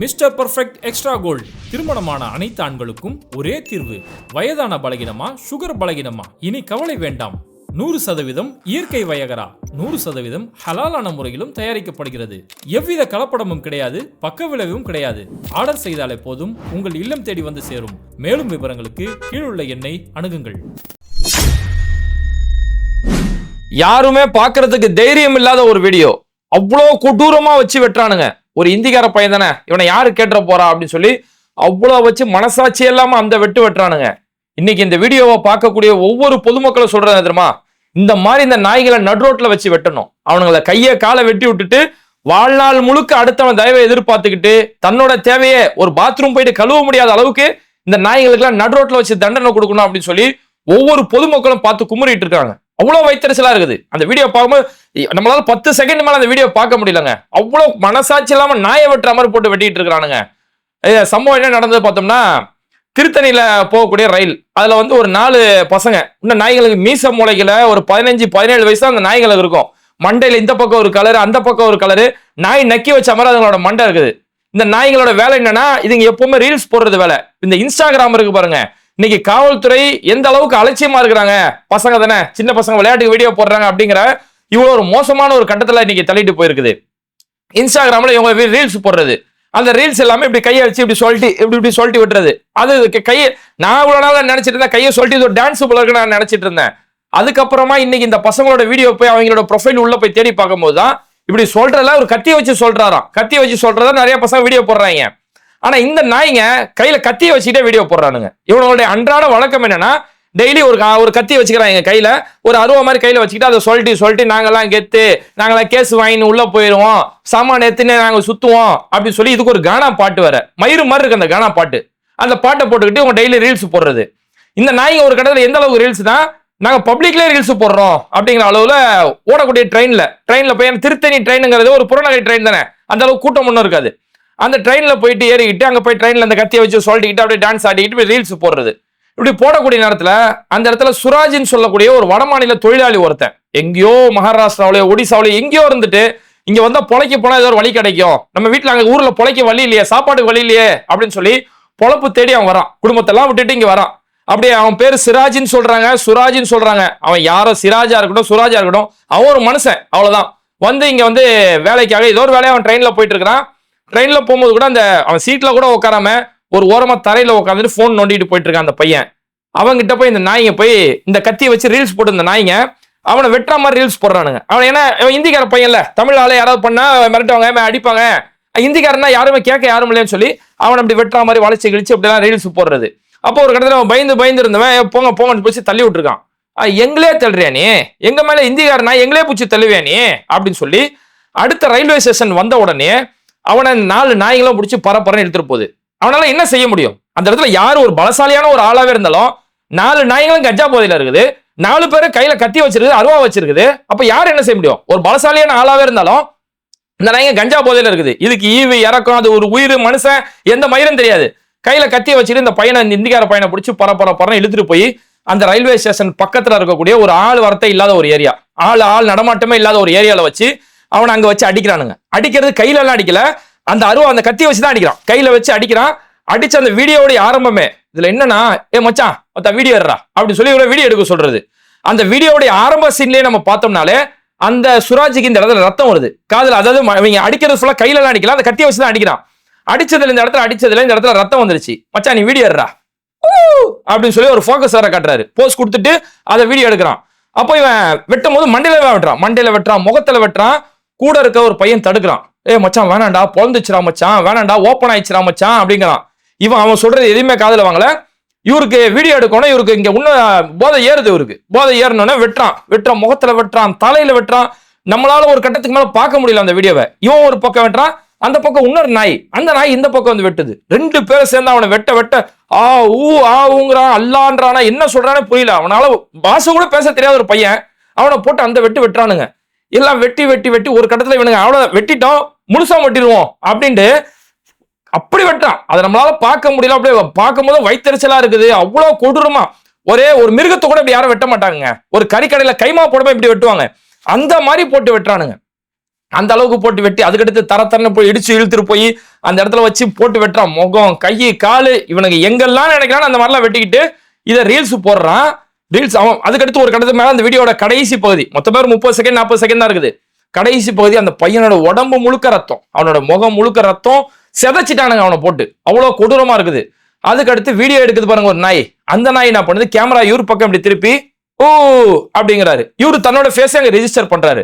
Mister perfect extra gold. திருமணமான அனைத்து ஆண்களுக்கும் ஒரே தீர்வு. வயதான பலகினமா சுகர் பலகினமா? இனி கவலை வேண்டாம். நூறு சதவீதம் இயற்கை வயகரா. நூறு சதவீதம் ஹலாலான முறையிலும் தயாரிக்கப்படுகிறது. எவ்வித கலப்படமும் கிடையாது பக்க விளைவும் கிடையாது. ஆர்டர் செய்தாலே போதும் உங்கள் இல்லம் தேடி வந்து சேரும். மேலும் விவரங்களுக்கு கீழுள்ள எண்ணை அணுகுங்கள். யாருமே பாக்குறதுக்கு தைரியம் இல்லாத ஒரு வீடியோ. அவ்வளோ கொடூரமா வச்சு வெட்டுறானுங்க. ஒரு இந்திக்கார பையன் தானே இவனை யாரு கேட்டுற போறா அப்படின்னு சொல்லி அவ்வளோ வச்சு மனசாட்சி இல்லாம அந்த வெட்டு வெட்டுறானுங்க. இன்னைக்கு இந்த வீடியோவை பார்க்கக்கூடிய ஒவ்வொரு பொதுமக்களும் சொல்றது தெரியுமா? இந்த மாதிரி இந்த நாய்களை நடுரோட்ல வச்சு வெட்டணும். அவனுங்களை கையை காலை வெட்டி விட்டுட்டு வாழ்நாள் முழுக்க அடுத்தவன் தயவை எதிர்பார்த்துக்கிட்டு தன்னோட தேவையை ஒரு பாத்ரூம் போயிட்டு கழுவ முடியாத அளவுக்கு இந்த நாய்களுக்கெல்லாம் நடுரோட்ல வச்சு தண்டனை கொடுக்கணும் அப்படின்னு சொல்லி ஒவ்வொரு பொதுமக்களும் பார்த்து குமுறிட்டு இருக்காங்க. அவ்வளோ வைத்தறிச்சலா இருக்குது. அந்த வீடியோ பார்க்கும்போது நம்மளால பத்து செகண்ட் மேலே அந்த வீடியோ பார்க்க முடியலங்க. அவ்வளோ மனசாட்சி இல்லாமல் நாயை வெட்டுற மாதிரி போட்டு வெட்டிட்டு இருக்கிறானுங்க. சம்பவம் என்ன நடந்தது பார்த்தோம்னா திருத்தணியில் போகக்கூடிய ரயில் அதில் வந்து ஒரு நாலு பசங்க இன்னும் நாய்களுக்கு மீச மூளைகள ஒரு பதினஞ்சு பதினேழு வயசு அந்த நாய்களுக்கு இருக்கும். மண்டையில் இந்த பக்கம் ஒரு கலர் அந்த பக்கம் ஒரு கலரு நாய் நக்கி வச்ச மாதிரி அதுங்களோட மண்டை இருக்குது. இந்த நாய்களோட வேலை என்னன்னா இதுங்க எப்பவுமே ரீல்ஸ் போடுறது வேலை. இந்த இன்ஸ்டாகிராம் இருக்கு பாருங்க. இன்னைக்கு காவல்துறை எந்த அளவுக்கு அலட்சியமா இருக்கிறாங்க? பசங்க தானே? சின்ன பசங்க விளையாட்டுக்கு வீடியோ போடுறாங்க அப்படிங்கிற இவ்வளவு ஒரு மோசமான ஒரு கட்டத்துல இன்னைக்கு தள்ளிட்டு போயிருக்குது. இன்ஸ்டாகிராம்ல இவங்க ரீல்ஸ் போடுறது. அந்த ரீல்ஸ் எல்லாமே இப்படி கையை வச்சு இப்படி சொல்லிட்டு இப்படி இப்படி சொல்லிட்டு விட்டுறது. அது கையை நான் இவ்வளவு நாள் நினைச்சிட்டு இருந்தேன் கையை சொல்லிட்டு இது ஒரு டான்ஸ் போல இருக்கு நான் நினைச்சிட்டு இருந்தேன். அதுக்கப்புறமா இன்னைக்கு இந்த பசங்களோட வீடியோ போய் அவங்களோட ப்ரொஃபைல் உள்ள போய் தேடி பார்க்கும்போது தான் இப்படி சொல்றதுல ஒரு கத்தியை வச்சு சொல்றாராம். கத்தியை வச்சு சொல்றதா நிறைய பசங்க வீடியோ போடுறாங்க. ஆனா இந்த நாய்ங்க கையில கத்தியை வச்சுக்கிட்டே வீடியோ போடுறானுங்க. இவனுடைய அன்றாட வழக்கம் என்னன்னா டெய்லி ஒரு கா- ஒரு கத்தி வச்சுக்கிறாங்க கையில. ஒரு அருவா மாதிரி கையில வச்சுக்கிட்டு அதை சொல்லிட்டு சொல்லிட்டு நாங்கெல்லாம் கெத்து நாங்களாம் கேஸ் வாங்கின்னு உள்ள போயிருவோம் சாமான் எடுத்துன்னு நாங்க சுத்துவோம் அப்படின்னு சொல்லி இதுக்கு ஒரு கானா பாட்டு வேற. மயிறு மாதிரி இருக்கு அந்த கானா பாட்டு. அந்த பாட்டை போட்டுக்கிட்டு உங்க டெய்லி ரீல்ஸ் போடுறது. இந்த நாய்ங்க ஒரு கட்டத்தில் எந்த அளவுக்கு ரீல்ஸ் தான் நாங்க பப்ளிக்லேயே ரீல்ஸ் போடுறோம் அப்படிங்கிற அளவுல ஓடக்கூடிய ட்ரெயின்ல ட்ரெயின்ல போய் திருத்தணி ட்ரெயினுங்கிறது ஒரு புறநகை ட்ரெயின் தானே. அந்த அளவுக்கு கூட்டம் ஒன்றும் இருக்காது. அந்த ட்ரெயினில் போயிட்டு ஏறிக்கிட்டு அங்கே போய் ட்ரெயினில் அந்த கத்தியை வச்சு சொல்லிக்கிட்டு அப்படியே டான்ஸ் ஆடிக்கிட்டு போய் ரீல்ஸ் போடுறது. இப்படி போடக்கூடிய நேரத்தில் அந்த இடத்துல சுராஜின்னு சொல்லக்கூடிய ஒரு வடமாநில தொழிலாளி ஒருத்தன் எங்கேயோ மகாராஷ்டிராவிலயோ ஒடிசாவிலயோ எங்கேயோ இருந்துட்டு இங்கே வந்தால் பொழைக்க போனால் ஏதோ ஒரு வழி கிடைக்கும். நம்ம வீட்டில் அங்கே ஊரில் பொழைக்க வழி இல்லையே சாப்பாட்டுக்கு வழி இல்லையே அப்படின்னு சொல்லி பொழப்பு தேடி அவன் வரான். குடும்பத்தெல்லாம் விட்டுட்டு இங்கே வரான். அப்படியே அவன் பேர் சிராஜின்னு சொல்றாங்க சுராஜின்னு சொல்றாங்க. அவன் யாரோ சிராஜா இருக்கட்டும் சுராஜா இருக்கட்டும் அவன் ஒரு மனுஷன் அவ்வளவுதான். வந்து இங்க வந்து வேலைக்காக ஏதோ ஒரு வேலையை அவன் ட்ரெயின்ல போயிட்டு இருக்கிறான். ட்ரெயின்ல போகும்போது கூட அந்த அவன் சீட்ல கூட உட்காராம ஒரு ஓரமா தரையில உட்காந்துட்டு ஃபோன் நோண்டிட்டு போயிட்டு இருக்கான் அந்த பையன். அவன்கிட்ட போய் இந்த நாய்ங்க போய் இந்த கத்தியை வச்சு ரீல்ஸ் போட்டு இந்த நாய்ங்க அவனை வெட்டுற மாதிரி ரீல்ஸ் போடுறானுங்க. அவன் ஏன்னா அவன் இந்திக்கார பையன்ல. தமிழ் ஆளே யாராவது பண்ணா மிரட்டுவாங்க அடிப்பாங்க. இந்திக்காரனா யாருமே கேட்க யாரும் இல்லைன்னு சொல்லி அவன் அப்படி வெட்டுற மாதிரி வளைச்சி கிழிச்சு அப்படிலாம் ரீல்ஸ் போடுறது. அப்போ ஒரு கடத்துல அவன் பயந்து பயந்து இருந்தவன் போங்க போங்கன்னு பிடிச்சி தள்ளி விட்டுருக்கான். எங்களே தள்ளுறியா நீ? எங்க மேல இந்திக்காரனா எங்களே பிடிச்சி தள்ளுவியா நீ? அப்படின்னு சொல்லி அடுத்த ரயில்வே ஸ்டேஷன் வந்த உடனே அவனை நாலு நாய்களும் பிடிச்சி பரப்பரன்னு எடுத்துட்டு போகுது. அவனால என்ன செய்ய முடியும்? அந்த இடத்துல யார் ஒரு பலசாலியான ஒரு ஆளாவே இருந்தாலும் நாலு நாய்களும் கஞ்சா போதையில இருக்குது. நாலு பேரும் கையில கத்தி வச்சிருக்குது அருவா வச்சிருக்குது. அப்ப யார் என்ன செய்ய முடியும்? ஒரு பலசாலியான ஆளாவே இருந்தாலும் இந்த நாய்ங்க கஞ்சா போதையில இருக்குது. இதுக்கு ஈவு இறக்கம் அது ஒரு உயிர் மனுஷன் எந்த மயிரும் தெரியாது. கையில கத்திய வச்சுட்டு இந்த பையனை இந்த இந்திக்கார பையனை பிடிச்சி பர பர இழுத்துட்டு போய் அந்த ரயில்வே ஸ்டேஷன் பக்கத்துல இருக்கக்கூடிய ஒரு ஆள் வரத்தை இல்லாத ஒரு ஏரியா. ஆள் ஆள் நடமாட்டமே இல்லாத ஒரு ஏரியால வச்சு அவனை அங்கே வச்சு அடிக்கிறானுங்க. அடிக்கிறது கையிலலாம் அடிக்கல. அந்த அருவா அந்த கத்தியை வச்சு தான் அடிக்கிறான். கையில வச்சு அடிக்கிறான். அடிச்ச அந்த வீடியோவுடைய ஆரம்பமே. இதுல என்னன்னா ஏ மச்சான் மொத்த வீடியோ எடுறா. அப்படி சொல்லி இவ்வளவு வீடியோ எடுக்க சொல்றது. அந்த வீடியோவுடைய ஆரம்ப சீன்லயே நம்ம பார்த்தோம்னாலே அந்த சுராஜுக்கு இந்த இடத்துல ரத்தம் வருது. காதல் அதாவது இவங்க அடிக்கிறது ஃபுல்லா கையில எல்லாம் அடிக்கல. அந்த கத்தியை வச்சு தான் அடிக்கிறான். அடிச்சதுல இந்த இடத்துல அடிச்சதுல இந்த இடத்துல ரத்தம் வந்துருச்சு. மச்சான் நீ வீடியோ எடுறா. அப்படின்னு சொல்லி ஒரு ஃபோக்கஸ் வேற காட்டுறாரு. போஸ் கொடுத்துட்டு அதை வீடியோ எடுக்கிறான். அப்போ இவன் வெட்டும் போது மண்டையில வெட்டுறான் மண்டையில வெட்டுறான் முகத்துல வெட்டுறான். கூட இருக்க ஒரு பையன் தடுக்கிறான். ஏய் மச்சான் வேணாண்டா பொழந்துச்சுரா மச்சான் வேணாண்டா ஓப்பன் ஆயிடுச்சுரா மச்சான் அப்படிங்கிறான். இவன் அவன் சொல்றது எதுவுமே காதல வாங்கல. இவருக்கு வீடியோ எடுக்கணும் இவருக்கு இங்க இன்னும் போதை ஏறுது இவருக்கு. போதை ஏறணும்னா வெட்டுறான். வெட்டுறான் முகத்துல வெட்டுறான் தலையில வெட்டுறான். நம்மளால ஒரு கட்டத்துக்கு மேல பார்க்க முடியல அந்த வீடியோவை இவன் ஒரு பக்கம் வெட்டுறான் அந்த பக்கம் இன்னொரு நாய். அந்த நாய் இந்த பக்கம் வந்து வெட்டுது. ரெண்டு பேரும் சேர்ந்து அவனை வெட்ட வெட்ட ஆ ஊ ஆ ஊங்கிறான் அல்லான்றானா என்ன சொல்றானே புரியல. அவனால பாசம் கூட பேச தெரியாத ஒரு பையன் அவனை போட்டு அந்த வெட்டு வெட்டுறானுங்க. எல்லாம் வெட்டி வெட்டி வெட்டி ஒரு கட்டத்தில் இவனுங்க அவ்வளோ வெட்டிட்டோம் முழுசாக வெட்டிடுவோம் அப்படின்ட்டு அப்படி வெட்டான் அதை நம்மளால பார்க்க முடியல. அப்படியே பார்க்கும்போது வயிற்றுச்சலா இருக்குது. அவ்வளோ கொடூரமா. ஒரே ஒரு மிருகத்தை கூட இப்படி யாரும் வெட்ட மாட்டாங்க ஒரு கறிக்கடையில கைமா போடாம இப்படி வெட்டுவாங்க. அந்த மாதிரி போட்டு வெட்டுறானுங்க. அந்த அளவுக்கு போட்டு வெட்டி அதுக்கடுத்து தர தரன்னு போய் இடிச்சு இழுத்துட்டு போய் அந்த இடத்துல வச்சு போட்டு வெட்டுறான். முகம் கை காலு இவனுக்கு எங்கெல்லாம் நினைக்கிறான்னு அந்த மாதிரிலாம் வெட்டிக்கிட்டு இதை ரீல்ஸ் போடுறான். ரீல்ஸ் அவன் அதுக்கடுத்து ஒரு கடத்து மேலே அந்த வீடியோட கடைசி பகுதி. மொத்தமே ஒரு முப்பது செகண்ட் நாற்பது செகண்ட் தான் இருக்குது. கடைசி பகுதி அந்த பையனோட உடம்பு முழுக்க ரத்தம். அவனோட முகம் முழுக்க ரத்தம் செதைச்சிட்டானுங்க அவனை போட்டு. அவ்வளோ கொடூரமாக இருக்குது. அதுக்கடுத்து வீடியோ எடுக்குது பாருங்க ஒரு நாய். அந்த நாய் என்ன பண்ணுது? கேமரா இவர் பக்கம் இப்படி திருப்பி ஓ அப்படிங்கிறாரு. இவரு தன்னோட ஃபேஸை அங்கே ரெஜிஸ்டர் பண்ணுறாரு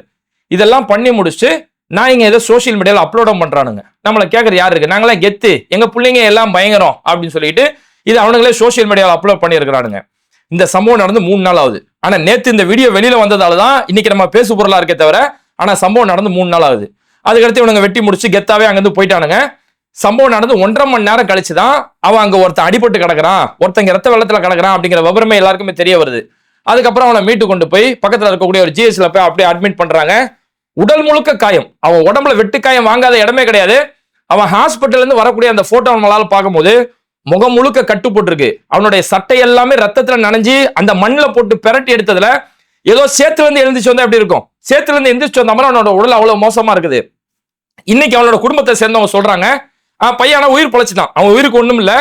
இதெல்லாம் பண்ணி முடிச்சுட்டு நான் இங்கே ஏதோ சோஷியல் மீடியாவில் அப்லோடும் பண்ணுறானுங்க நம்மளை கேட்கறது யார் இருக்கு? நாங்களாம் கெத்து. எங்கள் பிள்ளைங்க எல்லாம் பயங்கரம் அப்படின்னு சொல்லிட்டு இது அவனுங்களே சோஷியல் மீடியாவில் அப்லோட் பண்ணியிருக்கிறானுங்க. இந்த சம்பவம் நடந்து மூணு நாள் ஆகுது. ஆனா நேத்து இந்த வீடியோ வெளியில வந்ததால தான் இன்னைக்கு நம்ம பேசு பொருளா இருக்கே தவிர ஆனா சம்பவம் நடந்து மூணு நாள் ஆகுது. அதுக்கடுத்து இவனுங்க வெட்டி முடிச்சு கெத்தாவே அங்கிருந்து போயிட்டானுங்க. சம்பவம் நடந்து ஒன்றரை மணி நேரம் கழிச்சு தான் அவன் அங்க ஒருத்தன் அடிபட்டு கிடக்குறான். ஒருத்தங்க ரத்த வெள்ளத்துல கிடக்குறான் அப்படிங்கிற விவரமே எல்லாருக்குமே தெரிய வருது. அதுக்கப்புறம் அவனை மீட்டு கொண்டு போய் பக்கத்துல இருக்கக்கூடிய ஒரு ஜிஎஸ்ல போய் அப்படியே அட்மிட் பண்றாங்க. உடல் முழுக்க காயம். அவன் உடம்புல வெட்டு காயம் வாங்காத இடமே கிடையாது. அவன் ஹாஸ்பிட்டல்லேருந்து வரக்கூடிய அந்த போட்டோ நம்மளால பார்க்கும்போது முகம் முழுக்க கட்டு போட்டிருக்கு அவனுடைய சட்டை எல்லாமே ரத்தத்துல நனைஞ்சு அந்த மண்ணில் போட்டு பெரட்டி எடுத்ததுல ஏதோ சேத்துல இருந்து எழுந்துச்சு வந்தா எப்படி இருக்கும்? சேத்துல இருந்து எந்திரிச்சு வந்த மாதிரி அவனோட உடல் அவ்வளவு மோசமா இருக்குது. இன்னைக்கு அவனோட குடும்பத்தை சேர்ந்தவங்க சொல்றாங்க பையன் உயிர் பொழைச்சிட்டான் அவன் உயிருக்கு ஒண்ணும் இல்ல.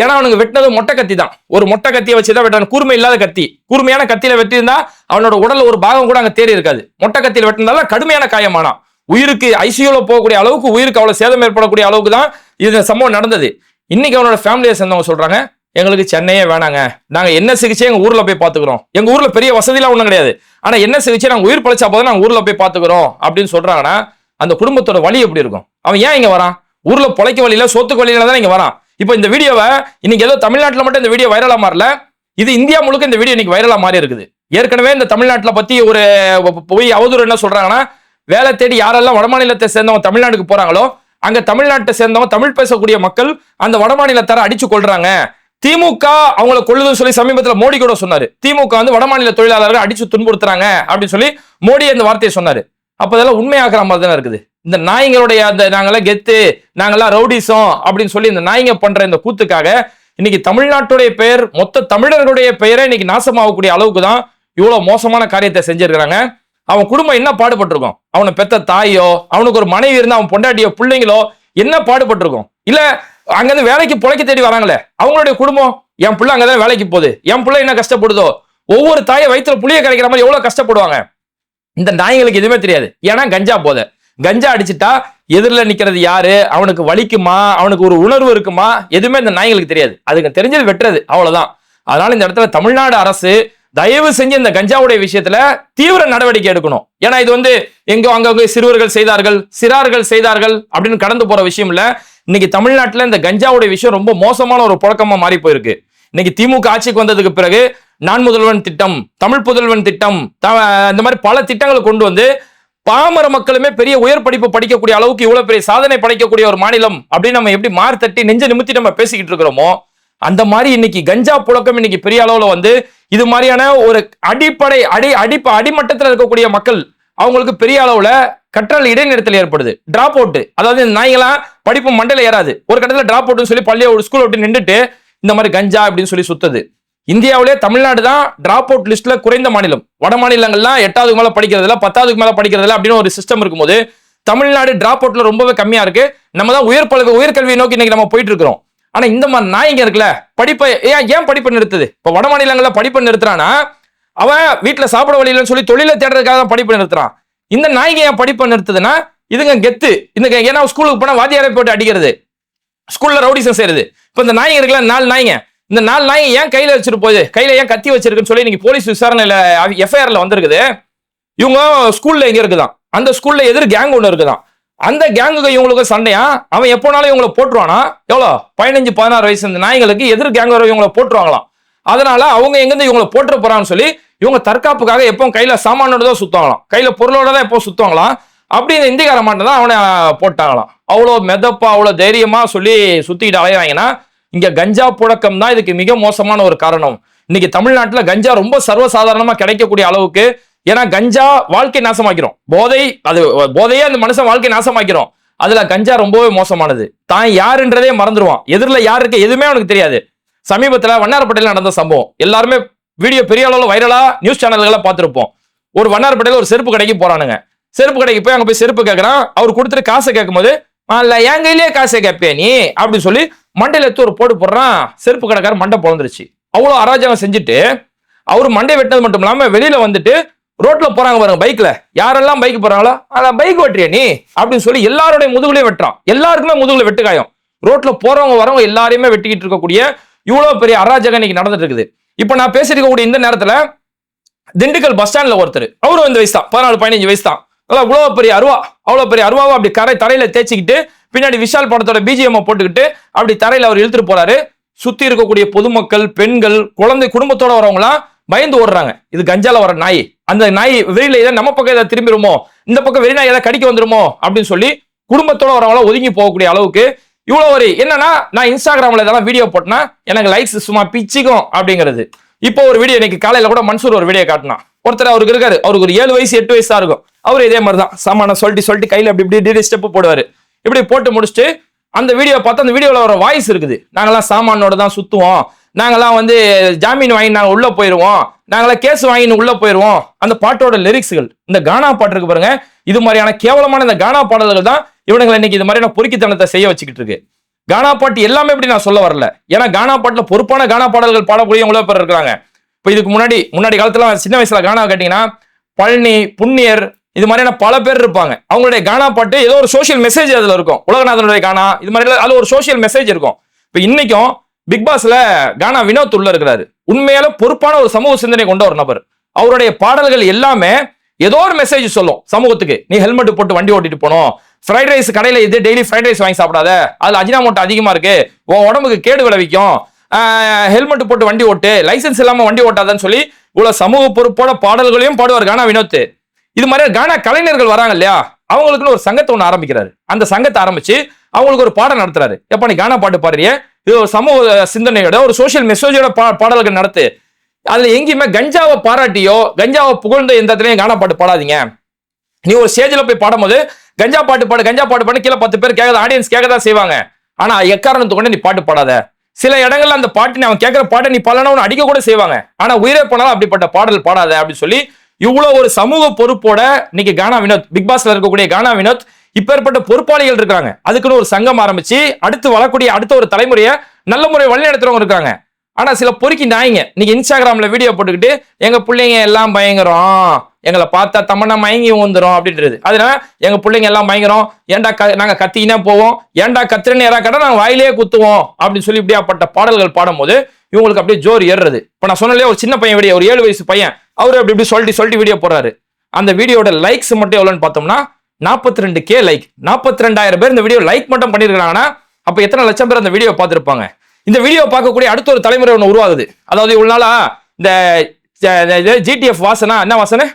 ஏன்னா அவனுக்கு வெட்டினது மொட்டை கத்தி தான். ஒரு மொட்டை கத்தியை வச்சு தான் வெட்டான் கூர்மை இல்லாத கத்தி. கூர்மையான கத்தியில வெட்டியிருந்தா அவனோட உடல்ல ஒரு பாகம் கூட அங்க தேடி இருக்காது. மொட்டை கத்தியில வெட்டினதால கடுமையான காயமானான். உயிருக்கு ஐசியூல போகக்கூடிய அளவுக்கு உயிருக்கு அவ்வளவு சேதம் ஏற்படக்கூடிய அளவுக்கு தான் இந்த சம்பவம் நடந்தது. இன்னைக்கு அவனோட ஃபேமிலியை சேர்ந்தவங்க சொல்றாங்க எங்களுக்கு சென்னையே வேணாங்க. நாங்க என்ன சிகிச்சை எங்க ஊர்ல போய் பாத்துக்கிறோம் எங்க ஊர்ல பெரிய வசதிலாம் ஒண்ணும் கிடையாது. ஆனா என்ன சிகிச்சை நாங்க உயிர் பழைச்சா போதும் நாங்க ஊர்ல போய் பாத்துக்கிறோம் அப்படின்னு சொல்றாங்கன்னா அந்த குடும்பத்தோட வழி எப்படி இருக்கும்? அவன் ஏன் இங்க வரான்? ஊர்ல பொழைக்க வழியில சொத்துக்கு வழியில தான் இங்க வரான்? இப்போ இந்த வீடியோவை இன்னைக்கு ஏதோ தமிழ்நாட்டில் மட்டும் இந்த வீடியோ வைரலா மாறல. இது இந்தியா முழுக்க இந்த வீடியோ இன்னைக்கு வைரலா மாறி இருக்குது. ஏற்கனவே இந்த தமிழ்நாட்டில் பத்தி ஒரு போய் அவதூறு என்ன சொல்றாங்கன்னா வேலை தேடி யாரெல்லாம் வடமாநிலத்தை சேர்ந்தவங்க தமிழ்நாட்டுக்கு போறாங்களோ அங்க தமிழ்நாட்டை சேர்ந்தவங்க தமிழ் பேசக்கூடிய மக்கள் அந்த வடமாநிலத்தார அடிச்சு கொள்றாங்க திமுக அவங்கள கொள்ளுதுன்னு சொல்லி சமீபத்தில் மோடி கூட சொன்னாரு. திமுக வந்து வடமாநில தொழிலாளர்கள் அடிச்சு துன்புறுத்துறாங்க அப்படின்னு சொல்லி மோடி அந்த வார்த்தையை சொன்னாரு. அப்ப அதெல்லாம் உண்மையாகிற மாதிரி தானே இருக்குது. இந்த நாய்ங்களுடைய அந்த நாங்கெல்லாம் கெத்து நாங்கெல்லாம் ரவுடிசம் அப்படின்னு சொல்லி இந்த நாய்ங்க பண்ற இந்த கூத்துக்காக இன்னைக்கு தமிழ்நாட்டுடைய பெயர் மொத்த தமிழர்களுடைய பெயரை இன்னைக்கு நாசமாகக்கூடிய அளவுக்கு தான் இவ்வளவு மோசமான காரியத்தை செஞ்சிருக்கிறாங்க. அவன் குடும்பம் என்ன பாடுபட்டிருக்கும்? அவனை பெத்த தாயோ அவனுக்கு ஒரு மனைவி இருந்தால் அவன் பொண்டாட்டியோ பிள்ளைங்களோ என்ன பாடுபட்டிருக்கும்? இல்ல அங்கேருந்து வேலைக்கு பிழைக்க தேடி வராங்களே அவங்களுடைய குடும்பம் என் பிள்ளை அங்கதான் வேலைக்கு போகுது என் பிள்ளை என்ன கஷ்டப்படுதோ ஒவ்வொரு தாயை வயிற்றுல புளிய கிடைக்கிற மாதிரி எவ்வளவு கஷ்டப்படுவாங்க? இந்த நாய்களுக்கு எதுவுமே தெரியாது. ஏன்னா கஞ்சா போதை. கஞ்சா அடிச்சிட்டா எதிரில் நிற்கிறது யாரு அவனுக்கு வலிக்குமா அவனுக்கு ஒரு உணர்வு இருக்குமா எதுவுமே இந்த நாய்களுக்கு தெரியாது. அதுக்கு தெரிஞ்சது வெட்டுறது அவ்வளவுதான். அதனால இந்த இடத்துல தமிழ்நாடு அரசு தயவு செஞ்சு இந்த கஞ்சாவுடைய விஷயத்துல தீவிர நடவடிக்கை எடுக்கணும். ஏன்னா இது வந்து எங்கோ அங்கங்க சிறுவர்கள் செய்தார்கள் சிறார்கள் செய்தார்கள் அப்படின்னு கடந்து போற விஷயம் இல்ல. இன்னைக்கு தமிழ்நாட்டுல இந்த கஞ்சாவுடைய விஷயம் ரொம்ப மோசமான ஒரு புழக்கமா மாறி போயிருக்கு. இன்னைக்கு திமுக ஆட்சிக்கு வந்ததுக்கு பிறகு நான் முதல்வன் திட்டம் தமிழ் புதல்வன் திட்டம் த- இந்த மாதிரி பல திட்டங்களை கொண்டு வந்து பாமர மக்களுமே பெரிய உயர் படிப்பு படிக்கக்கூடிய அளவுக்கு இவ்வளவு பெரிய சாதனை படைக்கக்கூடிய ஒரு மாநிலம் அப்படின்னு நம்ம எப்படி மாறு தட்டி நெஞ்ச நிமித்தி நம்ம பேசிக்கிட்டு இருக்கிறோமோ அந்த மாதிரி இன்னைக்கு கஞ்சா புழக்கம் இன்னைக்கு பெரிய அளவுல வந்து இது மாதிரியான ஒரு அடிப்படை அடி அடிப்ப அடிமட்டத்தில் இருக்கக்கூடிய மக்கள் அவங்களுக்கு பெரிய அளவுல கற்றல் இடைநிறுத்தல் ஏற்படுது. டிராப் அவுட் அதாவது இந்த நாய்களாம் படிப்பு மண்டையில ஏறாது. ஒரு கட்டத்தில் டிராப் அவுட்னு சொல்லி பள்ளியை ஒரு ஸ்கூல் விட்டு நின்றுட்டு இந்த மாதிரி கஞ்சா அப்படின்னு சொல்லி சுத்தது. இந்தியாவிலே தமிழ்நாடு தான் டிராப் அவுட் லிஸ்ட்ல குறைந்த மாநிலம். வட மாநிலங்கள்லாம் எட்டாவதுக்கு மேல படிக்கிறதுல பத்தாவதுக்கு மேல படிக்கிறதுல அப்படின்னு ஒரு சிஸ்டம் இருக்கும்போது தமிழ்நாடு டிராப் அவுட்ல ரொம்பவே கம்மியா இருக்கு. நம்ம தான் உயர் பழக உயர்கல்வியை நோக்கி இன்னைக்கு நம்ம போயிட்டு இருக்கிறோம். ஆனா இந்த மாதிரி நாய்ங்க இருக்குல்ல படிப்பை ஏன் ஏன் படிப்பை நிறுத்துது? இப்ப வட மாநிலங்கள்ல படிப்பை நிறுத்துறானா அவன் வீட்டுல சாப்பிட வழியிலன்னு சொல்லி தொழிலை தேடுறதுக்காக தான் படிப்பை நிறுத்துறான். இந்த நாய்ங்க ஏன் படிப்பை நிறுத்துதுன்னா இதுங்க கெத்து. இந்த ஏன்னா ஸ்கூலுக்கு போனா வாத்தியாரை போட்டு அடிக்கிறது. ஸ்கூல்ல ரவுடிசம் செய்யறது. இப்ப இந்த நாயங்க இருக்குல்ல நாலு நாய்ங்க. இந்த நாலு நாய்ங்க ஏன் கையில வச்சிட்டு போகுது? கையில ஏன் கத்தி வச்சிருக்குன்னு சொல்லி இன்னைக்கு போலீஸ் விசாரணையில எஃப்ஐஆர்ல வந்திருக்குது. இவங்க ஸ்கூல்ல எங்க இருக்குதான். அந்த ஸ்கூல்ல எதிர் கேங் ஒன்று இருக்குதான். அந்த கேங்குக்கு இவங்களுக்கு சண்டையா? அவன் எப்போனாலும் இவங்களை போட்டுருவானா? எவ்வளோ? பதினஞ்சு பதினாறு வயசு இந்த நாய்களுக்கு எதிர் கேங் வர இவங்களை போட்டுருவாங்களாம். அதனால அவங்க எங்கேருந்து இவங்களை போட்டுற போறான்னு சொல்லி இவங்க தற்காப்புக்காக எப்பவும் கையில சாமானோட தான் சுத்துவாங்களாம். கையில பொருளோட தான் எப்போ சுத்துவாங்களாம். அப்படி இந்த இந்திக்கார மாட்டை தான் அவனை போட்டாங்களாம். அவ்வளோ மெதப்பா அவ்வளோ தைரியமா சொல்லி சுத்திக்கிட்டு அலையிறாங்கன்னா இங்க கஞ்சா புழக்கம் தான் இதுக்கு மிக மோசமான ஒரு காரணம். இன்னைக்கு தமிழ்நாட்டில் கஞ்சா ரொம்ப சர்வசாதாரணமாக கிடைக்கக்கூடிய அளவுக்கு ஏன்னா கஞ்சா வாழ்க்கை நாசமாக்கிறோம் போதை அது போதையே அந்த மனுஷன் வாழ்க்கை நாசமாக்கிறோம் அதுல கஞ்சா ரொம்பவே மோசமானது. தான் யாருன்றதே மறந்துடுவான் எதிரில் யார் இருக்க எதுவுமே அவனுக்கு தெரியாது. சமீபத்துல வண்ணாரப்பட்டையில் நடந்த சம்பவம். எல்லாருமே வீடியோ பெரிய அளவில் வைரலா நியூஸ் சேனல்களை பார்த்துருப்போம். ஒரு வண்ணாரப்பட்டையில் ஒரு செருப்பு கடைக்கு போறானுங்க. செருப்பு கடைக்கு போய் அங்கே போய் செருப்பு கேட்குறான் அவர் கொடுத்துட்டு காசை கேட்கும்போது இல்ல என் கையிலேயே காசை கேட்பியா நீ? அப்படின்னு சொல்லி மண்டையில எடுத்து ஒரு போடு போடுறான். செருப்பு கடைக்காரர் மண்டை பிறந்துருச்சு அவ்வளோ அராஜகம் செஞ்சுட்டு அவர் மண்டை வெட்டினது மட்டும் இல்லாமல் வெளியில வந்துட்டு ரோட்ல போறாங்க பாருங்க பைக்ல. யாரெல்லாம் பைக் போறாங்களோ அதான் பைக் வெட்டுறியா நீ? அப்படின்னு சொல்லி எல்லாருடைய முதுகுலையும் வெட்டுறான். எல்லாருக்குமே முதுகுல வெட்டுக்காயம் ரோட்ல போறவங்க வரவங்க எல்லாரையுமே வெட்டிக்கிட்டு இருக்கக்கூடிய இவ்வளவு பெரிய அராஜகம் இன்னைக்கு நடந்துட்டு இருக்குது. இப்ப நான் பேசியிருக்கக்கூடிய இந்த நேரத்துல திண்டுக்கல் பஸ் ஸ்டாண்ட்ல ஒருத்தர். அவரும் இந்த வயசு தான். பதினாலு பதினஞ்சு வயசு தான். அவ்வளவு பெரிய அருவா அவ்வளவு பெரிய அருவாவை அப்படி கரை தரையில தேய்ச்சிக்கிட்டு பின்னாடி விஷால் படத்தோட பிஜிஎம் போட்டுக்கிட்டு அப்படி தரையில அவர் இழுத்துட்டு போறாரு. சுத்தி இருக்கக்கூடிய பொதுமக்கள் பெண்கள் குழந்தை குடும்பத்தோட வரவங்களாம் பயந்து ஓடுறாங்க. இது கஞ்சால வர நாய். அந்த நாய் வெளியில ஏதாவது நம்ம பக்கம் ஏதாவது திரும்பிடுமோ இந்த பக்கம் வெளி நாய் ஏதாவது கடிக்க வந்துருமோ அப்படின்னு சொல்லி குடும்பத்தோட வரவங்கள ஒதுங்கி போகக்கூடிய அளவுக்கு இவ்வளவு ஒரு என்னன்னா நான் இன்ஸ்டாகிராம்ல இதெல்லாம் வீடியோ போட்டேன்னா எனக்கு லைக்ஸ் சும்மா பிச்சிக்கும் அப்படிங்கிறது. இப்போ ஒரு வீடியோ இன்னைக்கு காலையில கூட மன்சூர் ஒரு வீடியோ காட்டினா ஒருத்தர் அவருக்கு இருக்காரு. அவருக்கு ஒரு ஏழு வயசு எட்டு வயசு தான் இருக்கும். அவர் இதே மாதிரி தான் சாமான சொல்லிட்டு சொல்லிட்டு கையில அப்படி இப்படி டிடி ஸ்டெப் போடுவாரு. இப்படி போட்டு முடிச்சுட்டு அந்த வீடியோ பார்த்தா அந்த வீடியோல வர வாய்ஸ் இருக்குது. நாங்கெல்லாம் சாமானோட தான் சுத்துவோம். நாங்கெல்லாம் வந்து ஜாமீன் வாங்கி நாங்கள் உள்ளே போயிடுவோம் நாங்களாம் கேஸ் வாங்கின்னு உள்ளே போயிடுவோம் அந்த பாட்டோட லிரிக்ஸ்கள் இந்த கானா பாட்டு இருக்கு பாருங்க. இது மாதிரியான கேவலமான இந்த கானா பாடல்கள் தான் இவனுங்களை இன்னைக்கு இது மாதிரியான பொறுக்கித்தனத்தை செய்ய வச்சுக்கிட்டு இருக்கு. கானா பாட்டு எல்லாமே இப்படி நான் சொல்ல வரல. ஏன்னா கானா பாட்டில் பொறுப்பான கானா பாடல்கள் பாடக்கூடிய பேர் இருக்கிறாங்க. இப்போ இதுக்கு முன்னாடி முன்னாடி காலத்துல சின்ன வயசுல கானா கேட்டிங்கன்னா பழனி புண்ணியர் இது மாதிரியான பல பேர் இருப்பாங்க. அவங்களுடைய கானா பாட்டு ஏதோ ஒரு சோஷியல் மெசேஜ் அதில் இருக்கும். உலகநாதனுடைய கானா இது மாதிரி அதில் ஒரு சோஷியல் மெசேஜ் இருக்கும். இப்போ இன்னைக்கும் பிக் பாஸ்ல கானா வினோத் உள்ள இருக்கிறாரு. உண்மையால பொறுப்பான ஒரு சமூக சிந்தனை கொண்ட ஒரு நபர். அவருடைய பாடல்கள் எல்லாமே ஏதோ ஒரு மெசேஜ் சொல்லும் சமூகத்துக்கு. நீ ஹெல்மெட் போட்டு வண்டி ஓட்டிட்டு போனோம். ஃப்ரைட் ரைஸ் கடையில இது டெய்லி ஃப்ரைட் ரைஸ் வாங்கி சாப்பிடாத. அதுல அஜினாமோட்டோ அதிகமா இருக்கு. உன் உடம்புக்கு கேடு விளைவிக்கும். ஹெல்மெட் போட்டு வண்டி ஓட்டு. லைசென்ஸ் இல்லாம வண்டி ஓட்டாதன்னு சொல்லி இவ்வளவு சமூக பொறுப்போட பாடல்களையும் பாடுவார் கானா வினோத். இது மாதிரி கானா கலைஞர்கள் வராங்க இல்லையா? அவங்களுக்குன்னு ஒரு சங்கத்தை ஒன்று ஆரம்பிக்கிறாரு. அந்த சங்கத்தை ஆரம்பிச்சு அவங்களுக்கு ஒரு பாடம் நடத்துறாரு. எப்ப நீ கானா பாட்டு பாடுறிய? இது ஒரு சமூக சிந்தனையோட ஒரு சோஷியல் மெசேஜோட பா பாடல்கள் நடத்து. அதுல எங்கேயுமே கஞ்சாவை பாராட்டியோ கஞ்சாவை புகழ்ந்த எந்த இடத்துலையும் கானா பாட்டு பாடாதீங்க. நீ ஒரு ஸ்டேஜில் போய் பாடும்போது கஞ்சா பாட்டு பாடு கஞ்சா பாட்டு பாடு கீழே பத்து பேர் கேட்காத ஆடியன்ஸ் கேட்க தான் செய்வாங்க. ஆனா எக்காரணத்து கொண்டு நீ பாட்டு பாடாத. சில இடங்கள்ல அந்த பாட்டு நீ அவன் கேட்கிற பாட்டை நீ பலனா அடிக்க கூட செய்வாங்க. ஆனா உயிரே போனாலும் அப்படிப்பட்ட பாடல் பாடாத அப்படின்னு சொல்லி இவ்வளவு ஒரு சமூக பொறுப்போட இன்னைக்கு கானா வினோத் பிக் பாஸ்ல இருக்கக்கூடிய கானா வினோத் இப்பேற்பட்ட பொறுப்பாளிகள் இருக்காங்க அதுக்குன்னு ஒரு சங்கம் ஆரம்பிச்சு அடுத்து வரக்கூடிய அடுத்த ஒரு தலைமுறையை நல்ல முறை வழிநடத்துறவங்க இருக்காங்க. ஆனா சில பொறுக்கி நாய்ங்க நீங்க இன்ஸ்டாகிராம்ல வீடியோ போட்டுக்கிட்டு எங்க பிள்ளைங்க எல்லாம் பயங்கரம். எங்களை பார்த்தா தமன்னா மயங்கி வந்துடும் அப்படின்றது. அதனால எங்க பிள்ளைங்க எல்லாம் பயங்கரம். ஏன்டா க நாங்க கத்திக்கினா போவோம். ஏன்டா கத்துறன்னு யாரா கடை நாங்க வாயிலே குத்துவோம் அப்படின்னு சொல்லி இப்படியாப்பட்ட பாடல்கள் பாடும்போது இவங்களுக்கு அப்படியே ஜோர் ஏறுறது. இப்ப நான் சொன்னாலே ஒரு சின்ன பையன் வீடியோ ஒரு ஏழு வயசு பையன். அவரு அப்படி இப்படி சொல்லிட்டு சொல்லிட்டு வீடியோ போடுறாரு. அந்த வீடியோட லைக்ஸ் மட்டும் எவ்வளோன்னு பார்த்தோம்னா நாற்பத்தி ரெண்டு கே லைக் நாற்பத்தி ரெண்டாயிரம் பேர் இந்த வீடியோ லைக் மட்டும் பண்ணியிருக்காங்கன்னா அப்ப எத்தனை லட்சம் பேர் அந்த வீடியோ பார்த்திருப்பாங்க? இந்த வீடியோ பார்க்கக்கூடிய அடுத்த ஒரு தலைமுறை ஒன்று உருவாகுது. அதாவது இவ்வளவு நாளா இந்த ஜிடிஎஃப் வாசனா? என்ன வாசனை?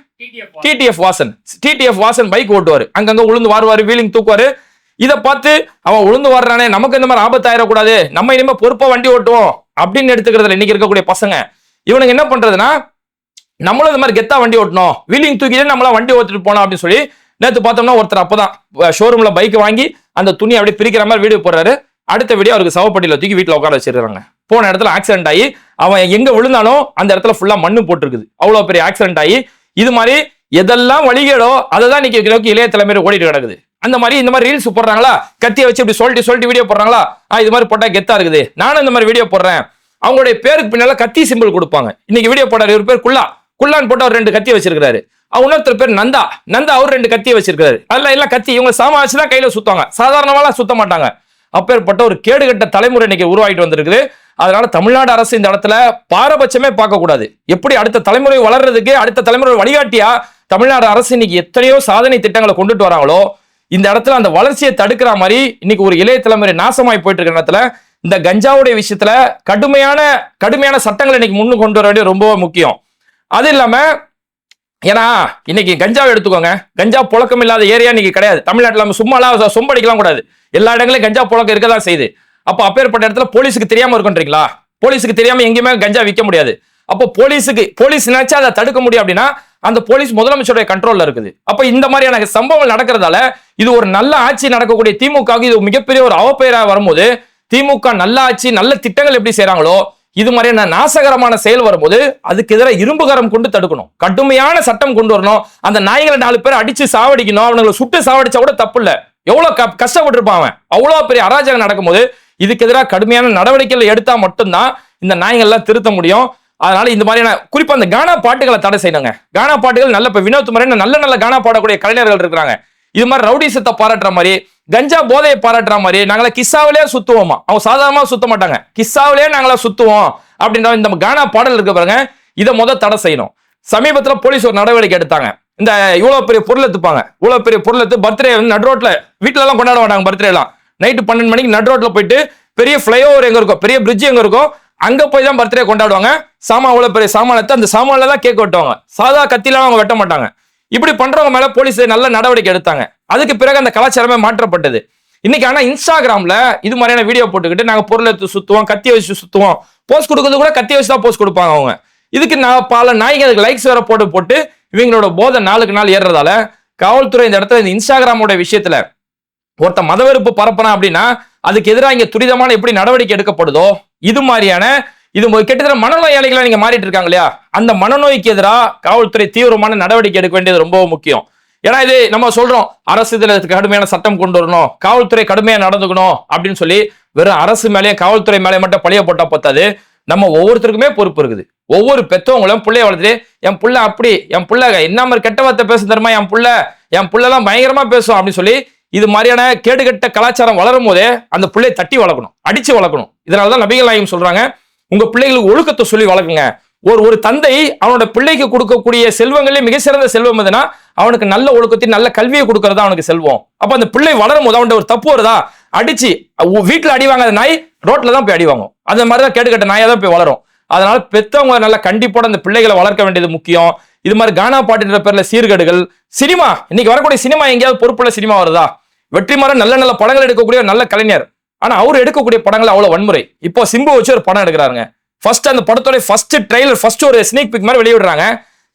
TTF Vasan. TTF Vasan. Bike ஓட்டுவாரு. அங்கங்க உளுந்து வாருவாரு வீலிங் தூக்குவாரு. இதை பார்த்து அவன் உளுந்து வாடுறானே நமக்கு இந்த மாதிரி ஆபத்து ஆயிடக்கூடாது. நம்ம இனிமே பொறுப்பா வண்டி ஓட்டுவோம் அப்படின்னு எடுத்துக்கிறதுல இன்னைக்கு இருக்கக்கூடிய பசங்க. இவனுக்கு என்ன பண்றதுன்னா நம்மளும் இந்த மாதிரி கெத்தா வண்டி ஓட்டணும். வீலிங் தூக்கிட்டு நம்மளாம் வண்டி ஓட்டிட்டு போனோம் அப்படின்னு சொல்லி நேற்று பார்த்தோம்னா ஒருத்தர் அப்பதான் ஷோரூம்ல பைக் வாங்கி அந்த துணி அப்படியே பிரிக்கிற மாதிரி வீடியோ போடுறாரு அடுத்த வீடியோ அவருக்கு சவப்பட்டியில தூக்கி வீட்டில் உட்கார வச்சிருக்காங்க போன இடத்துல ஆக்சிடென்ட் ஆகி அவன் எங்க விழுந்தானோ அந்த இடத்துல ஃபுல்லா மண்ணு போட்டிருக்குது. அவ்வளோ பெரிய ஆக்சிடென்ட் ஆகி இது மாதிரி எதெல்லாம் வழிகேடோ அதை தான் இன்னைக்கு இளைய தலைமுறை ஓடிட்டு கிடக்குது. அந்த மாதிரி இந்த மாதிரி ரீல்ஸ் போடுறாங்களா? கத்தியை வச்சு இப்படி சொல்லிட்டு சொல்லிட்டு வீடியோ போடுறாங்களா? இது மாதிரி போட்டா கெத்தா இருக்குது. நானும் இந்த மாதிரி வீடியோ போடுறேன். அவங்களுடைய பேருக்கு பின்னால கத்தி சிம்பிள் கொடுப்பாங்க. இன்னைக்கு வீடியோ போடுற ஒரு பேர் குல்லா. குல்லான்னு போட்டு அவர் ரெண்டு கத்தியை வச்சிருக்காரு இன்னொருத்தர் பேர் நந்தா. நந்தா அவர் ரெண்டு கத்தியை வச்சிருக்காரு அதில் எல்லாம் கத்தி இவங்க சாமா தான் கையில் சுற்றுவாங்க சாதாரணமாலாம் சுத்த மாட்டாங்க. அப்பேற்பட்ட ஒரு கேடுகட்ட தலைமுறை இன்னைக்கு உருவாகிட்டு வந்திருக்குது. அதனால தமிழ்நாடு அரசு இந்த இடத்துல பாரபட்சமே பார்க்கக்கூடாது. எப்படி அடுத்த தலைமுறை வளர்றதுக்கு அடுத்த தலைமுறை வழிகாட்டியா தமிழ்நாடு அரசு இன்னைக்கு எத்தனையோ சாதனை திட்டங்களை கொண்டுட்டு வராங்களோ இந்த இடத்துல அந்த வளர்ச்சியை தடுக்கிற மாதிரி இன்னைக்கு ஒரு இளைய தலைமுறை நாசமாய் போயிட்டு இருக்கிற இடத்துல இந்த கஞ்சாவுடைய விஷயத்துல கடுமையான கடுமையான சட்டங்களை இன்னைக்கு முன்னு கொண்டு வர வேண்டிய ரொம்ப முக்கியம். அது இல்லாம ஏன்னா இன்னைக்கு கஞ்சாவை எடுத்துக்கோங்க. கஞ்சா புழக்கம் இல்லாத ஏரியா இன்னைக்கு கிடையாது. தமிழ்நாட்டில் நம்ம சும்மாலாம் சொம்படிக்கலாம் கூடாது. எல்லா இடங்களையும் கஞ்சா புழக்கம் இருக்க தான் செய்யுது. அப்போ அப்பேற்பட்ட இடத்துல போலீஸுக்கு தெரியாம இருக்குன்றீங்களா? போலீஸுக்கு தெரியாம எங்கேயுமே கஞ்சா விற்க முடியாது. அப்போ போலீஸுக்கு போலீஸ் நினைச்சா அதை தடுக்க முடியும் அப்படின்னா அந்த போலீஸ் முதலமைச்சருடைய கண்ட்ரோல்ல இருக்குது. அப்ப இந்த மாதிரியான சம்பவங்கள் நடக்கிறதால இது ஒரு நல்ல ஆட்சி நடக்கக்கூடிய திமுக இது மிகப்பெரிய ஒரு அவப்பெயராக வரும்போது திமுக நல்ல ஆட்சி நல்ல திட்டங்கள் எப்படி செய்கிறாங்களோ இது மாதிரியான நாசகரமான செயல் வரும்போது அதுக்கு எதிராக இரும்புகரம் கொண்டு தடுக்கணும். கடுமையான சட்டம் கொண்டு வரணும். அந்த நாய்களை நாலு பேர் அடிச்சு சாவடிக்கணும். அவனுங்களை சுட்டு சாவடிச்சா கூட தப்பு இல்ல. எவ்வளவு க- கஷ்டப்பட்டிருப்பான் அவன். அவ்வளவு பெரிய அராஜகம் நடக்கும்போது இதுக்கு எதிராக கடுமையான நடவடிக்கைகள் எடுத்தா மட்டும்தான் இந்த நாய்கள்லாம் திருத்த முடியும். அதனால இந்த மாதிரியான குறிப்பா அந்த கானா பாட்டுகளை தடை செய்யணுங்க. கானா பாட்டுகள் நல்ல இப்ப வினோத் மாதிரி நல்ல நல்ல கானா பாடக்கூடிய கலைஞர்கள் இருக்கிறாங்க. இது மாதிரி ரவுடிசத்தை பாராட்டுற மாதிரி கஞ்சா போதையை பாராட்டுற மாதிரி நாங்கள கிஸ்ஸாவிலே சுத்துவோமா? அவங்க சாதாரணமா சுத்த மாட்டாங்க. கிஸ்ஸாவிலே நாங்களா சுத்துவோம். அப்படின்ற இந்த கானா பாடல் இருக்க பாருங்க. இதை முத தடை செய்யணும். சமீபத்துல போலீஸ் ஒரு நடவடிக்கை எடுத்தாங்க. இந்த இவ்வளவு பெரிய பொருள் எடுத்துப்பாங்க. இவ்வளவு பெரிய பொருள் எடுத்து பர்த்டே வந்து நட்ரோட்ல ரோட்ல எல்லாம் கொண்டாட மாட்டாங்க பர்த்டே எல்லாம். நைட்டு பன்னெண்டு மணிக்கு நட்ரோட்ல போயிட்டு பெரிய ஃபிளைஓவர் எங்க இருக்கும் பெரிய பிரிட்ஜ் எங்க இருக்கும் அங்க போய் தான் பர்த்டே கொண்டாடுவாங்க. சாமான் அவ்வளவு பெரிய சாமானத்தை எடுத்து அந்த சாமான்ல தான் கேக் வெட்டுவாங்க. சாதா கத்திலாம் அவங்க வெட்ட மாட்டாங்க. இப்படி பண்றவங்க மேல போலீஸ் நல்ல நடவடிக்கை எடுத்தாங்க. அதுக்கு பிறகு அந்த கலாச்சாரமே மாற்றப்பட்டது. இன்னைக்கு ஆனா இன்ஸ்டாகிராம்ல இது மாதிரியான வீடியோ போட்டுக்கிட்டு நாங்க பொருள் எடுத்து சுத்துவோம் கத்திய வச்சு சுத்துவோம். போஸ்ட் கொடுக்கறது கூட கத்திய வச்சு தான் போஸ்ட் கொடுப்பாங்க அவங்க. இதுக்கு நான் பல நாய்களுக்கு லைக்ஸ் வேற போட்டு போட்டு இவங்களோட போதை நாளுக்கு நாள் ஏறுறதால காவல்துறை இந்த இடத்துல இந்த இன்ஸ்டாகிராமோட விஷயத்துல ஒருத்த மதவெறுப்பு பரப்புறான் அப்படின்னா அதுக்கு எதிராக இங்க துரிதமான எப்படி நடவடிக்கை எடுக்கப்படுதோ இது மாதிரியான இது ஒரு கிட்டத்தட்ட மனநோயாளிகளா நீங்க மாறிட்டு இருக்காங்க இல்லையா? அந்த மனநோய்க்கு எதிராக காவல்துறை தீவிரமான நடவடிக்கை எடுக்க வேண்டியது ரொம்ப முக்கியம். ஏன்னா இது நம்ம சொல்றோம் அரசு இதுல கடுமையான சட்டம் கொண்டு வரணும் காவல்துறை கடுமையா நடந்துக்கணும் அப்படின்னு சொல்லி வெறும் அரசு மேலேயும் காவல்துறை மேலே மட்டும் பழிய போட்டா பார்த்தாது நம்ம ஒவ்வொருத்தருக்குமே பொறுப்பு இருக்குது. ஒவ்வொரு பெத்தவங்களும் பிள்ளைய வளர்த்துட்டு என் புள்ள அப்படி என் புள்ள என்ன மாதிரி கெட்ட வார்த்தை பேச தருமா என் புள்ள? என் புள்ளலாம் பயங்கரமா பேசும் அப்படின்னு சொல்லி இது மாதிரியான கேடுகெட்ட கலாச்சாரம் வளரும் போதே அந்த பிள்ளையை தட்டி வளர்க்கணும் அடிச்சு வளர்க்கணும். இதனாலதான் நபிகள் நாயகம் சொல்றாங்க உங்க பிள்ளைகளுக்கு ஒழுக்கத்தை சொல்லி வளர்க்குங்க. ஒரு ஒரு தந்தை அவனோட பிள்ளைக்கு கொடுக்கக்கூடிய செல்வங்களே மிக சிறந்த செல்வம் எதுனா அவனுக்கு நல்ல ஒழுக்கத்தையும் நல்ல கல்வியை கொடுக்கறதா அவனுக்கு செல்வம். அப்ப அந்த பிள்ளை வளரும் போது அவன்கிட்ட ஒரு தப்பு வருதா? அடிச்சு வீட்டுல அடி வாங்காத நாய் ரோட்ல தான் போய் அடி வாங்கும். அந்த மாதிரி தான் நாயா தான் போய் வளரும். அதனால பெத்தவங்க நல்லா கண்டிப்போட அந்த பிள்ளைகளை வளர்க்க வேண்டியது முக்கியம். இது மாதிரி கானா பாட்டுன்ற பேர்ல சீர்கேடுகள். சினிமா இன்னைக்கு வரக்கூடிய சினிமா எங்கேயாவது பொறுப்புள்ள சினிமா வருதா? வெற்றிமாறன் நல்ல நல்ல படங்கள் எடுக்கக்கூடிய நல்ல கலைஞர். ஆனா அவர் எடுக்கக்கூடிய படங்கள் அவ்வளவு வன்முறை. இப்போ சிம்பு வச்சு ஒரு படம் எடுக்கிறாருங்க. ஃபர்ஸ்ட் அந்த படத்தோட ஃபர்ஸ்ட் ட்ரெய்லர் ஃபர்ஸ்ட் ஒரு ஸ்னீக் பிக் மாதிரி வெளியிடுறாங்க.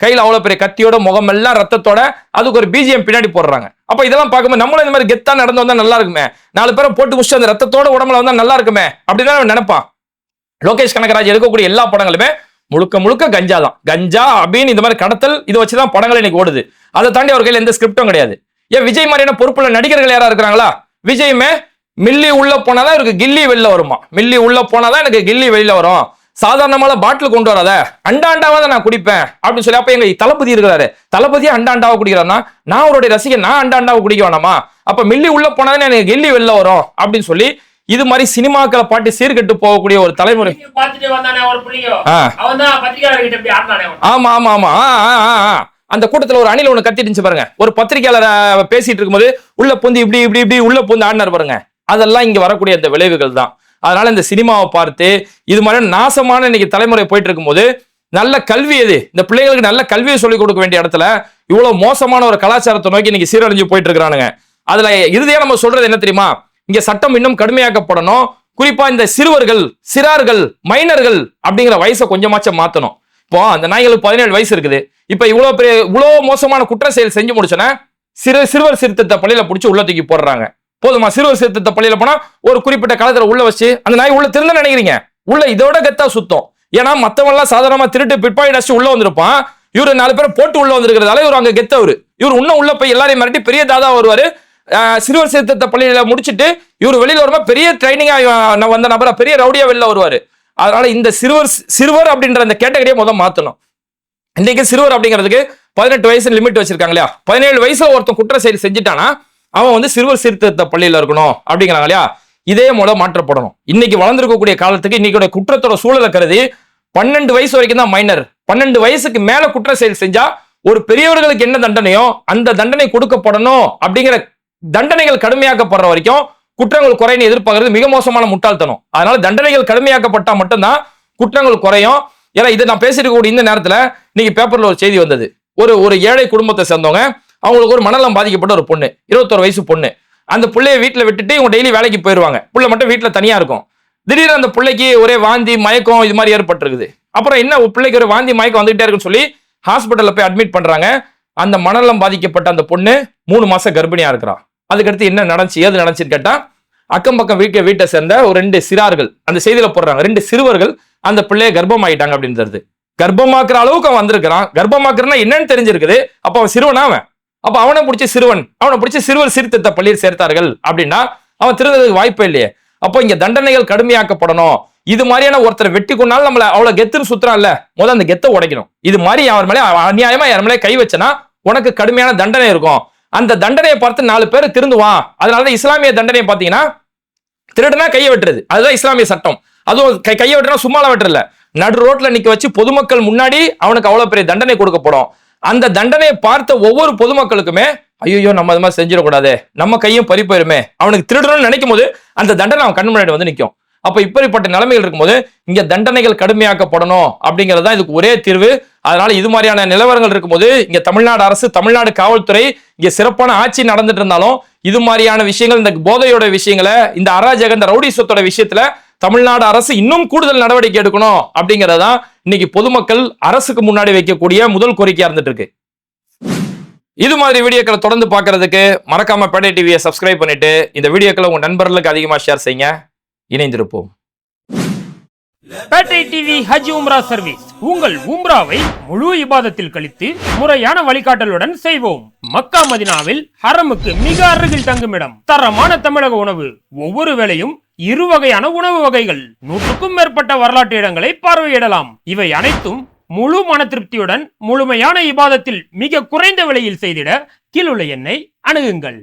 விடுறாங்க அவ்வளோ பெரிய கத்தியோட முகம் எல்லாம் ரத்தத்தோட அதுக்கு ஒரு பிஜிஎம் பின்னாடி போடுறாங்க. அப்போ இதெல்லாம் பார்க்கும்போது நம்மளும் இந்த மாதிரி கெத்தாக நடந்து வந்தால் நல்லா இருக்குமே? நாலு பேரும் போட்டு முடிச்சு அந்த ரத்தத்தோட உடம்புல வந்தால் நல்லா இருக்குமே? அப்படின்னு அவன் நினைப்பான் லோகேஷ் கனகராஜ் எடுக்கக்கூடிய எல்லா படங்களுமே முழுக்க முழுக்க கஞ்சா தான். கஞ்சா அப்படின்னு இந்த மாதிரி கடத்தல் இதை வச்சு தான் படங்கள் இன்னைக்கு ஓடுது. அதை தாண்டி அவர் கையில் எந்த ஸ்கிரிப்டும் கிடையாது. ஏன் விஜய் மாதிரியான பொறுப்புள்ள நடிகர்கள் யாரா இருக்கிறாங்களா? விஜயுமே மில்லி உள்ள போனாதான் இவருக்கு கில்லி வெளில வருமா? மில்லி உள்ள போனாதான் எனக்கு கில்லி வெளியில வரும். சாதாரணமான பாட்டில் கொண்டு வராத அண்டாண்டாவா தான் நான் குடிப்பேன் அப்படின்னு சொல்லி அப்ப எங்க தளபதி இருக்கிறாரு. தளபதியே அண்டாண்டாவா குடிக்கிறாருன்னா நான் அவருடைய ரசிகன் நான் அண்டாண்டாவை குடிக்க வேணாமா அப்ப மில்லி உள்ள போனாதான் எனக்கு கில்லி வெளில வரும் அப்படின்னு சொல்லி இது மாதிரி சினிமாக்களை பாட்டு சீர்கெட்டு போகக்கூடிய ஒரு தலைமுறை. ஆமா ஆமா ஆமா. அந்த கூட்டத்துல ஒரு அணில் ஒண்ணு கத்திட்டு பாருங்க. ஒரு பத்திரிகையாளர் பேசிட்டு இருக்கும்போது உள்ள புந்து இப்படி இப்படி இப்படி உள்ள புந்து ஆடினார் பாருங்க. அதெல்லாம் இங்க வரக்கூடிய அந்த விளைவுகள் தான். அதனால இந்த சினிமாவை பார்த்து இது மாதிரி நாசமான இன்னைக்கு தலைமுறை போயிட்டு இருக்கும்போது நல்ல கல்வி எது? இந்த பிள்ளைகளுக்கு நல்ல கல்வியை சொல்லிக் கொடுக்க வேண்டிய இடத்துல இவ்வளவு மோசமான ஒரு கலாச்சாரத்தை நோக்கி இன்னைக்கு சீரழிஞ்சு போயிட்டு இருக்கிறானுங்க அதுல இறுதியா நம்ம சொல்றது என்ன தெரியுமா? இங்க சட்டம் இன்னும் கடுமையாக்கப்படணும். குறிப்பா இந்த சிறுவர்கள் சிறார்கள் மைனர்கள் அப்படிங்கிற வயசை கொஞ்சமாச்சும் மாத்தணும். இப்போ அந்த நாய்களுக்கு பதினேழு வயசு இருக்குது. இப்ப இவ்வளவு பெரிய இவ்வளவு மோசமான குற்ற செயல் செஞ்சு முடிச்சோன்னா சிறு சிறுவர் சிறுத்தை பள்ளியில பிடிச்சி உள்ள தூக்கி போடுறாங்க. போதுமா? சிறுவர் சீர்திருத்த பள்ளியில போனா ஒரு குறிப்பிட்ட காலத்துல உள்ள வச்சு அந்த நாய் உள்ள திருந்த நினைக்கிறீங்க. உள்ள இதோட கெத்தா சுத்தம். ஏன்னா மத்தவங்க எல்லாம் சாதாரணமா திருட்டு பிட்பாயிட் அடிச்சு உள்ள வந்திருப்பான். இவரு நாலு பேரை போட்டு உள்ள வந்திருக்கிறதால இவர் அங்க கெத்தவர். இவர் இன்னும் உள்ள போய் எல்லாரையும் மிரட்டி பெரிய தாதா வருவாரு. சிறுவர் சீர்திருத்த பள்ளியில முடிச்சுட்டு இவர் வெளியில வரும்போது பெரிய ட்ரைனிங்கா வந்த நபரா பெரிய ரவுடியா வெளில வருவாரு. அதனால இந்த சிறுவர் சிறுவர் அப்படின்ற அந்த கேட்டகரியை முதல் மாத்தணும். இன்னைக்கு சிறுவர் அப்படிங்கிறதுக்கு பதினெட்டு வயசு லிமிட் வச்சிருக்காங்க இல்லையா? பதினேழு வயசுல ஒருத்தன் குற்ற செயல் செஞ்சுட்டானா அவன் வந்து சிறுவர் சீர்திருத்த பள்ளியில் இருக்கணும் அப்படிங்கிறாங்க இல்லையா? இதே மூலம் மாற்றப்படணும். இன்னைக்கு வளர்ந்துருக்கக்கூடிய காலத்துக்கு இன்னைக்கு குற்றத்தோட சூழலை கருதி பன்னெண்டு வயசு வரைக்கும் தான் மைனர் பன்னெண்டு வயசுக்கு மேல குற்ற செயல் செஞ்சா ஒரு பெரியவர்களுக்கு என்ன தண்டனையோ அந்த தண்டனை கொடுக்கப்படணும் அப்படிங்கிற தண்டனைகள் கடுமையாக்கப்படுற வரைக்கும் குற்றங்கள் குறைன்னு எதிர்பார்க்கறது மிக மோசமான முட்டாள்தனம். அதனால தண்டனைகள் கடுமையாக்கப்பட்டா மட்டும்தான் குற்றங்கள் குறையும். ஏன்னா இதை நான் பேசிருக்கக்கூடிய இந்த நேரத்துல இன்னைக்கு பேப்பர்ல ஒரு செய்தி வந்தது. ஒரு ஒரு ஏழை குடும்பத்தை சேர்ந்தவங்க அவங்களுக்கு ஒரு மனநலம் பாதிக்கப்பட்ட ஒரு பொண்ணு இருபத்தொரு வயசு பொண்ணு. அந்த பிள்ளைய வீட்டில் விட்டுட்டு இவங்க டெய்லி வேலைக்கு போயிடுவாங்க புள்ள மட்டும் வீட்டில் தனியாக இருக்கும். திடீர்னு அந்த பிள்ளைக்கு ஒரே வாந்தி மயக்கம் இது மாதிரி ஏற்பட்டிருக்குது. அப்புறம் என்ன பிள்ளைக்கு ஒரு வாந்தி மயக்கம் வந்துகிட்டே இருக்குன்னு சொல்லி ஹாஸ்பிட்டலில் போய் அட்மிட் பண்ணுறாங்க அந்த மனநலம் பாதிக்கப்பட்ட அந்த பொண்ணு மூணு மாதம் கர்ப்பிணியாக இருக்கிறா. அதுக்கடுத்து என்ன நடந்துச்சு ஏது நடந்துச்சுன்னு கேட்டால் அக்கம் பக்கம் வீட்டை வீட்டை சேர்ந்த ஒரு ரெண்டு சிறார்கள் அந்த செய்தியில் போடுறாங்க ரெண்டு சிறுவர்கள் அந்த பிள்ளைய கர்ப்பமாயிட்டாங்க அப்படின்னு கர்ப்பமாக்குற அளவுக்கு அவன் வந்திருக்கிறான். கர்ப்பமாக்குறனா என்னன்னு தெரிஞ்சிருக்குது. அப்போ அவன் சிறுவனா அவன்? அப்ப அவனை பிடிச்ச சிறுவன் அவனை பிடிச்ச சிறுவர் சீர்திருத்த பள்ளியில் சேர்த்தார்கள் அப்படின்னா அவன் திருந்ததுக்கு வாய்ப்பே இல்லையே. அப்போ இங்க தண்டனைகள் கடுமையாக்கப்படணும். இது மாதிரியான ஒருத்தரை வெட்டி கொண்டாலும் நம்மள அவ்வளவு கெத்துன்னு சுத்துறான்ல. முதல் அந்த கெத்தை உடைக்கணும். இது மாதிரி அவர் மேலே அநியாயமா யார் மேலே கை வச்சனா உனக்கு கடுமையான தண்டனை இருக்கும். அந்த தண்டனையை பார்த்து நாலு பேர் திருந்துவான். அதனாலதான் இஸ்லாமிய தண்டனையை பாத்தீங்கன்னா திருடுனா கையை வெட்டுறது. அதுதான் இஸ்லாமிய சட்டம். அதுவும் கை கையை வெட்டுனா சும்மால வெட்டுறல நடு ரோட்ல நிக்க வச்சு பொதுமக்கள் முன்னாடி அவனுக்கு அவ்வளவு பெரிய தண்டனை கொடுக்கப்படும். அந்த தண்டனையை பார்த்த ஒவ்வொரு பொதுமக்களுக்குமே ஐயோ நம்ம அது மாதிரி செஞ்சிடக்கூடாது. நம்ம கையும் பறி போயிருமே. அவனுக்கு திருடணும்னு நினைக்கும் போது அந்த தண்டனை அவன் கண் முன்னாடி வந்து நிற்கும் அப்ப இப்படிப்பட்ட நிலைமைகள் இருக்கும்போது இங்க தண்டனைகள் கடுமையாக்கப்படணும் அப்படிங்கிறது தான் இதுக்கு ஒரே தீர்வு. அதனால இது மாதிரியான நிலவரங்கள் இருக்கும்போது இங்க தமிழ்நாடு அரசு தமிழ்நாடு காவல்துறை இங்க சிறப்பான ஆட்சி நடந்துட்டு இருந்தாலும் இது மாதிரியான விஷயங்கள் இந்த போதையோட விஷயங்களை இந்த அராஜக இந்த ரவுடி சொத்தோட விஷயத்துல தமிழ்நாடு அரசு இன்னும் கூடுதல் நடவடிக்கை எடுக்கணும் அப்படிங்கறதுதான் இன்னைக்கு பொதுமக்கள் அரசுக்கு முன்னாடி வைக்கக்கூடிய முதல் கோரிக்கையா இருந்துட்டு இருக்கு இது மாதிரி வீடியோக்களை தொடர்ந்து பார்க்கறதுக்கு மறக்காம பேடை டிவியை சப்ஸ்கிரைப் பண்ணிட்டு இந்த வீடியோக்களை உங்க நண்பர்களுக்கு அதிகமா ஷேர் செய்யுங்க. இணைந்திருப்போம். பேட்டை டிவி ஹஜ் உம்ரா சர்வீஸ் உங்கள் உம்ராவை முழு இபாதத்தில் கழித்து முறையான வழிகாட்டலுடன் செய்வோம். மக்கா மதினாவில் ஹரமுக்கு மிக அருகில் தங்குமிடம். தரமான தமிழக உணவு. ஒவ்வொரு வேளையும் இரு வகையான உணவு வகைகள். நூற்றுக்கும் மேற்பட்ட வரலாற்று இடங்களை பார்வையிடலாம். இவை அனைத்தும் முழு மன திருப்தியுடன் முழுமையான இபாதத்தில் மிக குறைந்த விலையில் செய்திட கீழுள்ள எண்ணை அணுகுங்கள்.